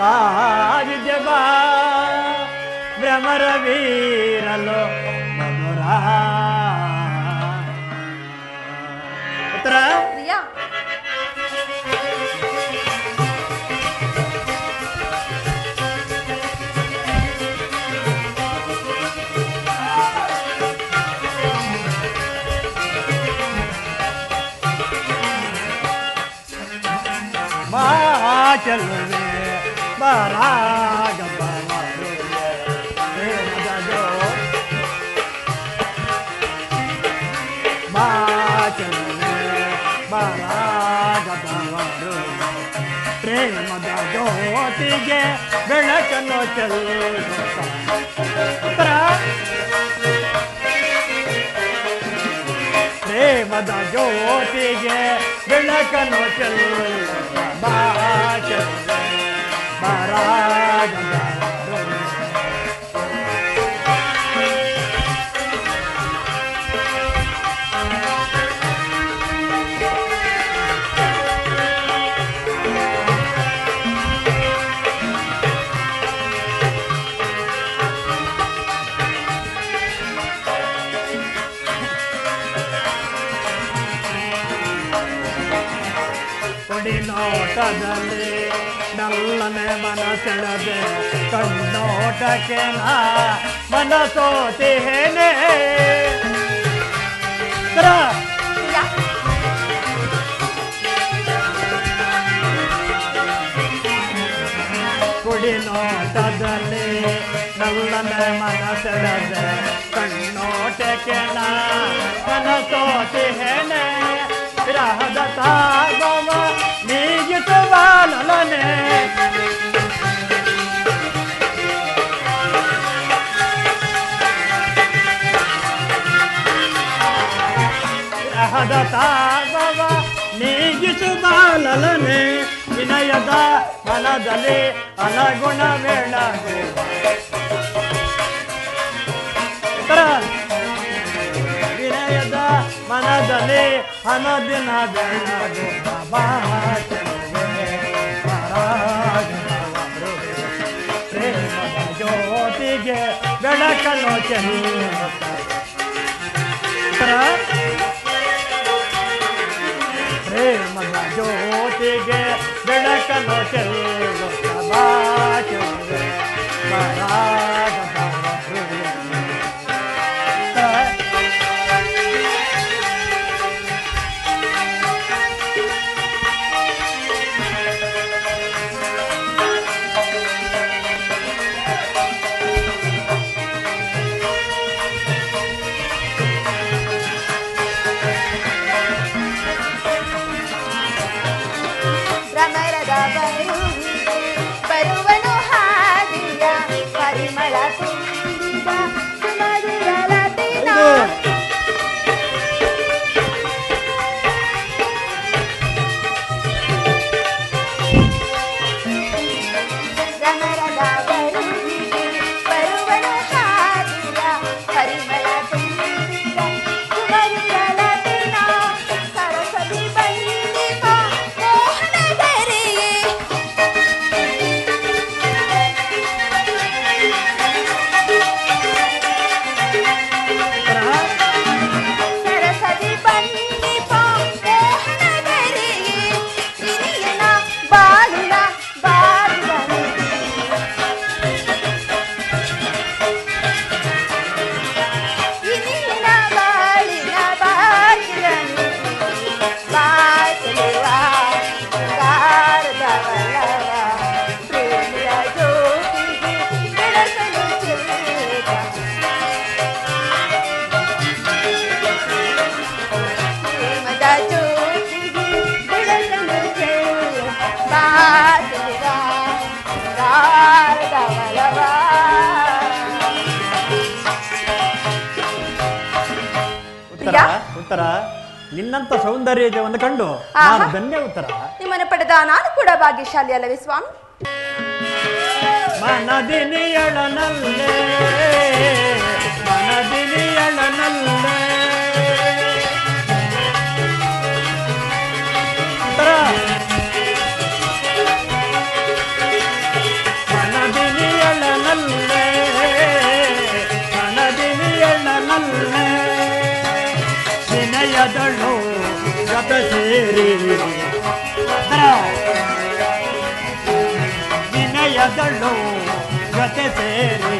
కార్యజబా భ్రమర వీరలో మధురా. ఉత్తరా? चलो रे ಜ್ಯೋತಿಗೆ ಬೆಳಕನ್ನು ಚೆಲ್ಲುತ್ತ ಉತ್ತರ ಪ್ರೇಮದ ಜ್ಯೋತಿಗೆ ಬೆಳಕನ್ನು ಚೆಲ್ಲುತ್ತ ಬಾ ಚೆಲುವೆ ಬರಾಗ ಬರುವೆ ಕೊಡಿ ನೋಟದಲ್ಲಿ ನಲ್ಲನೆ ಮನಸೆಳೆದೆ ಕಣ್ಣೋಟಕ್ಕೆ ನಾ ಮನಸೋತಿಹೇನೆ ತರ ಪ್ರಿಯಾ ಕುಡಿ ನೋಟದಲ್ಲಿ ನಲ್ಲನೆ ಮನಸೆಳೆದೆ ಕಣ್ಣೋಟಕ್ಕೆ ನಾ ಮನಸೋತಿಹೇನೆ ವಿರಹದ ತಾಗವ ನೀಗಿಸುವ ನಲನೆ ಗ್ರಹದ ತಾಗವ ನೀಗಿಸುವ ಲಲನೆ ವಿನಯದ ಮನದಲ್ಲಿ ಅನಗುಣ ಬೆಳಗು ಉತ್ತರ ವಿನಯದ ಮನದಲ್ಲಿ ಅನದಿನ ಬೆಳಗು ಬಾಬಾ के गढ़क नौचही प्रेम ज्योति के चाहिए। बाबा चाहिए महाराज। ಉತ್ತರ ನಿನ್ನಂತ ಸೌಂದರ್ಯವನ್ನು ಕಂಡು ನಾನು ಧನ್ಯ ಉತ್ತರ. ನಿಮ್ಮನ್ನು ಪಡೆದ ನಾನು ಕೂಡ ಭಾಗ್ಯಶಾಲಿ ಅಲ್ಲವೇ ಸ್ವಾಮಿ? ಮನದಿನಿಯಳನಲ್ಲೇ ಮನದಿನಿಯಳನಲ್ಲೇ. ಜೊತೆ ಸೇರಿ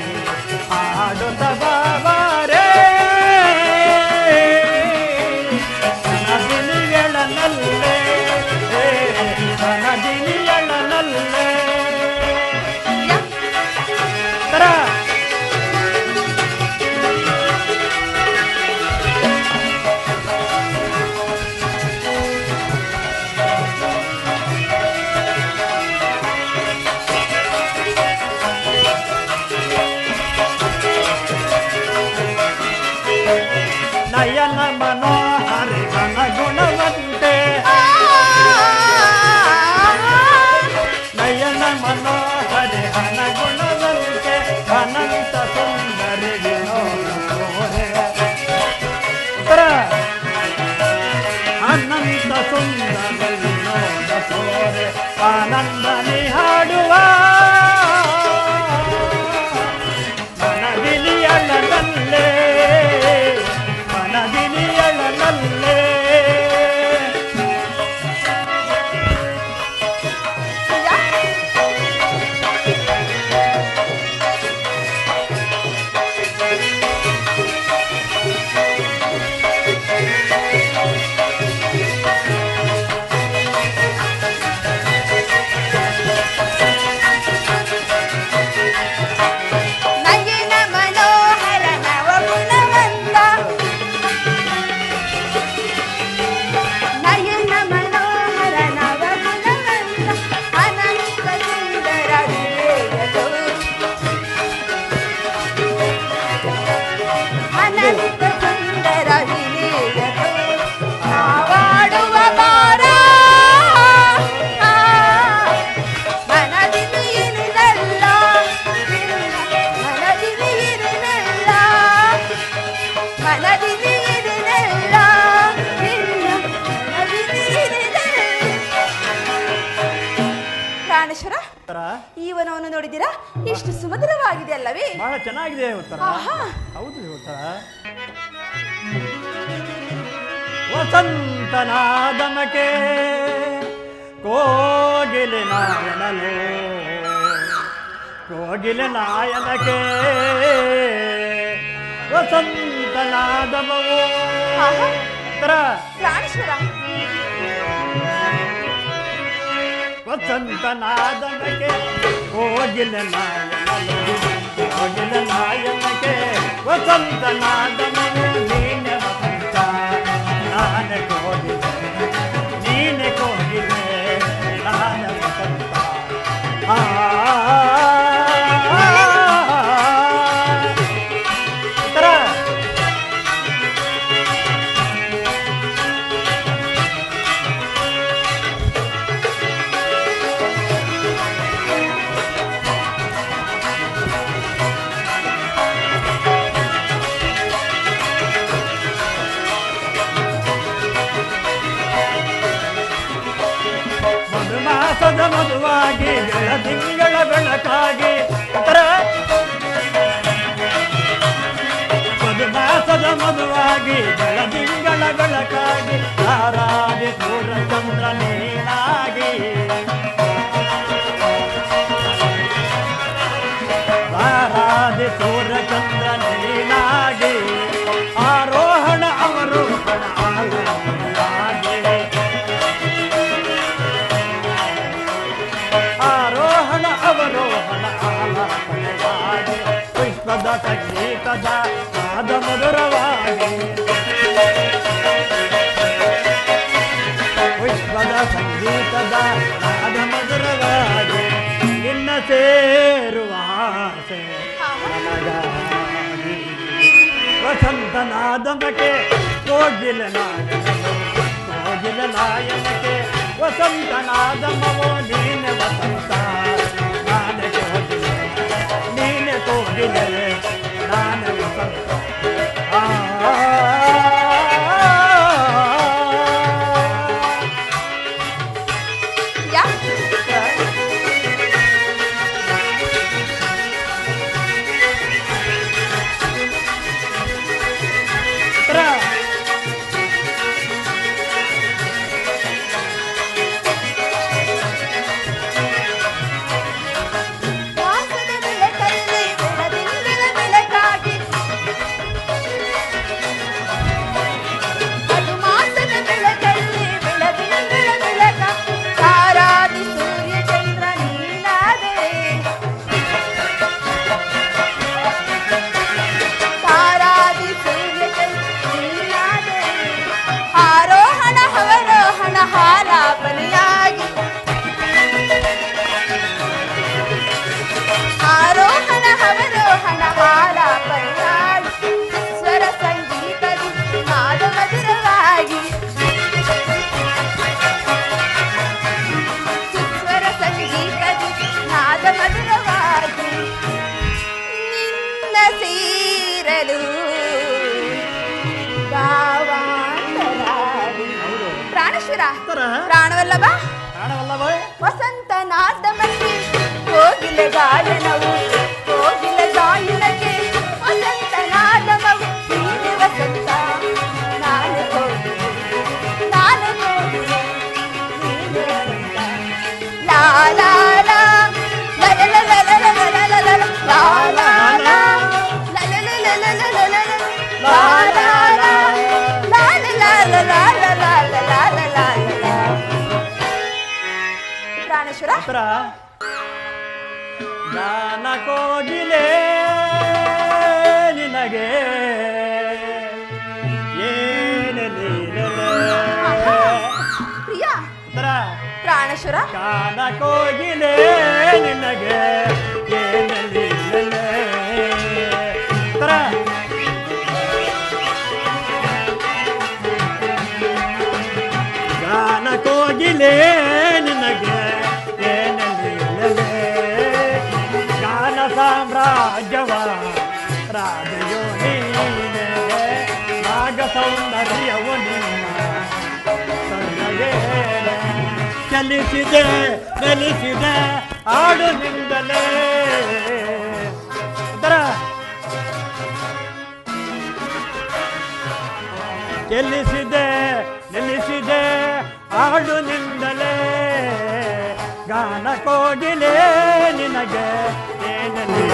ಆಡುತ್ತ हरे हन गुण ಜೀವನವನ್ನು ನೋಡಿದಿರಾ ಎಷ್ಟು ಸುಮಧುರವಾಗಿದೆ ಅಲ್ಲವೇ? ಬಹಳ ಚೆನ್ನಾಗಿದೆ ಉತ್ತರ ಆಹಾ. ಹೌದು ಉತ್ತರ ವಸಂತನಾದಮಕೆ ಕೋಗಿಲೆ ನಾಯನಲೋ ಕೋಗಿಲೆ ನಾಯನಕೆ ವಸಂತನಾದಮವೋ ಆಹಾ. ತರ. ಪ್ರಾಣೇಶ್ವರ. ವಸಂತನಾದನಕ್ಕೆ ಕೋಗಿಲ ನಾಯನಲು ಕೋಗಿಲ ನಾಯನಕ್ಕೆ ವಸಂತನಾದನನು ನೀನೆ ವಸಂತ ನಾನೆ ಕೋಗಿಲೆ ನೀನೆ ಕೋಗಿಲೆ ನಾನ ವಸಂತ ಆ ಧನಾದಮಕೆ ಕೋಗಿಲ ನಾಯಕ ಕೋಗಿಲ ನಾಯನಕ್ಕೆ ವಸಂತನಾದಮವೋ ನೀನವ ప్రాణేశ్వర? ಕೋಗಿಲೆ ನಿನಗೆ. ಏನು ಪ್ರಿಯ. ಪ್ರಾಣೇಶ್ವರ ಕಾನ ಕೋಗಿಲೆ ನಿನಗೆ. ಚಲಿಸಿದೆ ನೆಲೆಸಿದೆ ಆಡು ನಿಂದಲೇ. ಚೆಲ್ಲಿಸಿದೆ ನಿಲ್ಲಿಸಿದೆ ಆಡು ನಿಂದಲೇ. ಗಾನ ಕೋಗಿಲೆ ನಿನಗೆ ಏನಲ್ಲಿ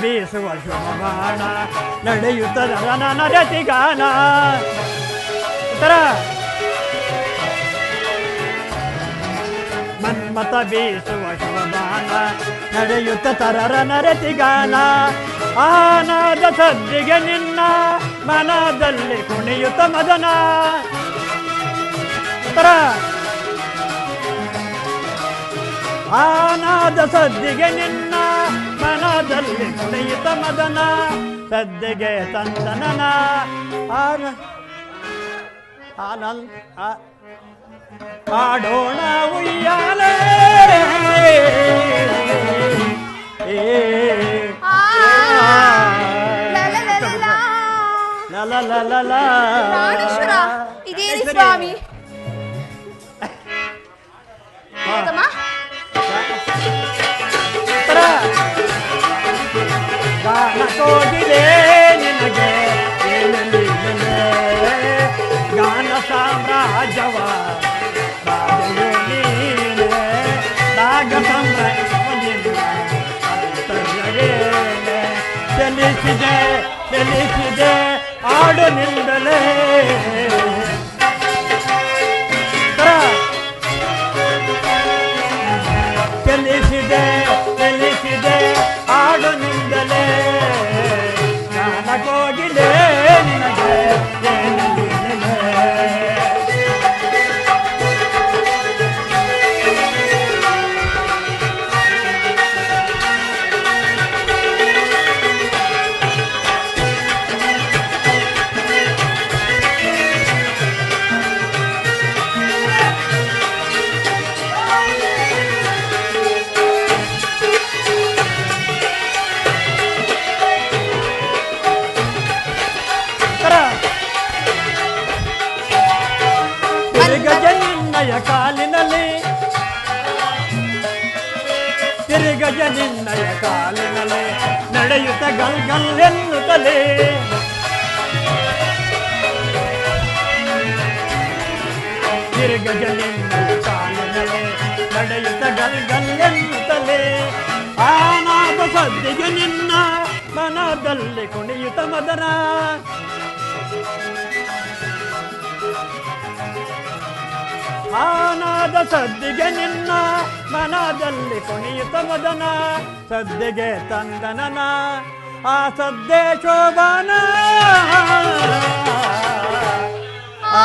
ಬೀಸುವ ಶುಭಮಾನ ನಡೆಯುತ್ತದ ನನ್ನ ರತಿಗಾನ ಉತ್ತರ. ಮನ್ಮತ ಬೀಸುವ ಶುಭಮಾನ ನಡೆಯುತ್ತ ತರರ ನರತಿಗಾನ ಆನಾದ ಸದ್ದಿಗೆ ನಿನ್ನ ಮನದಲ್ಲಿ ಕುಣಿಯುತ್ತ ಮದನ. ಉತ್ತರ. ಆನಾದ ಸದ್ದಿಗೆ ನಿನ್ನ ಕ್ಷಣದಲ್ಲಿ ಸ್ನೇಹಿತ ಮದನ ಸದ್ದಿಗೆ ತಂದನ ಆನ ಆನಂದ ಆಡೋಣ ಉಯ್ಯಾಲ. ಲಲ ಲಲ ಲಲ ಸ್ವಾಮಿ. ಚಲಿಸಿದೆ ಚಲಿಸಿದೆ ಆಡು ನಿಂದಲೇ ತಿರುಗಜ ನಿನ್ನಯ ಕಾಲಿನಲ್ಲಿ ನಡೆಯುತ್ತ ಗಲ್ ಗಲ್ ಎನ್ನುತ್ತಲೇ ಆನಾದ ಸದ್ದಿಗೆ ನಿನ್ನ ಮನದಲ್ಲಿ ಕುಣಿಯುತ್ತ ಮದರ ಆನಾದ ಸದ್ದಿಗೆ ನಿನ್ನ ಮನದಲ್ಲಿ ಕುಣಿಯುತ್ತ ಮದನ. ಸದ್ದಿಗೆ ತಂದನನ ಆ ಸದ್ದೆ ಶೋಭನ. ಆ,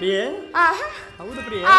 ಪ್ರಿಯೆ? ಹೌದು ಪ್ರಿಯೆ. ಆ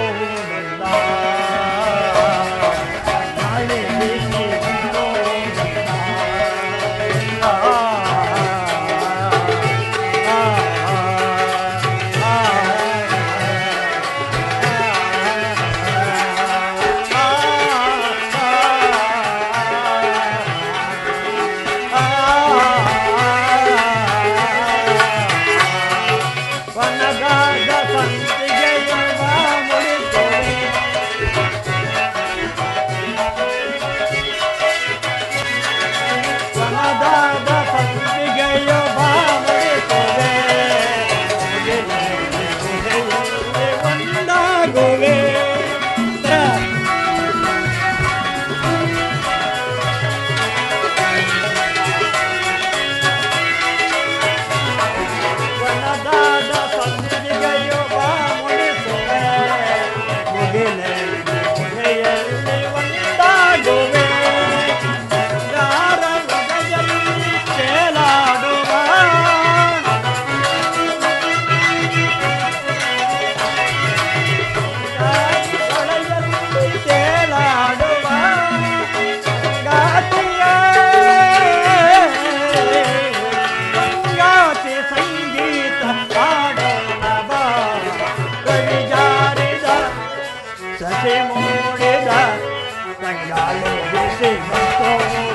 woman lies. Alegre. ಸಸಿ ಮೂಡಿದ ತಂಗಾಳಿ ಬಿಸಿ ಬಂತು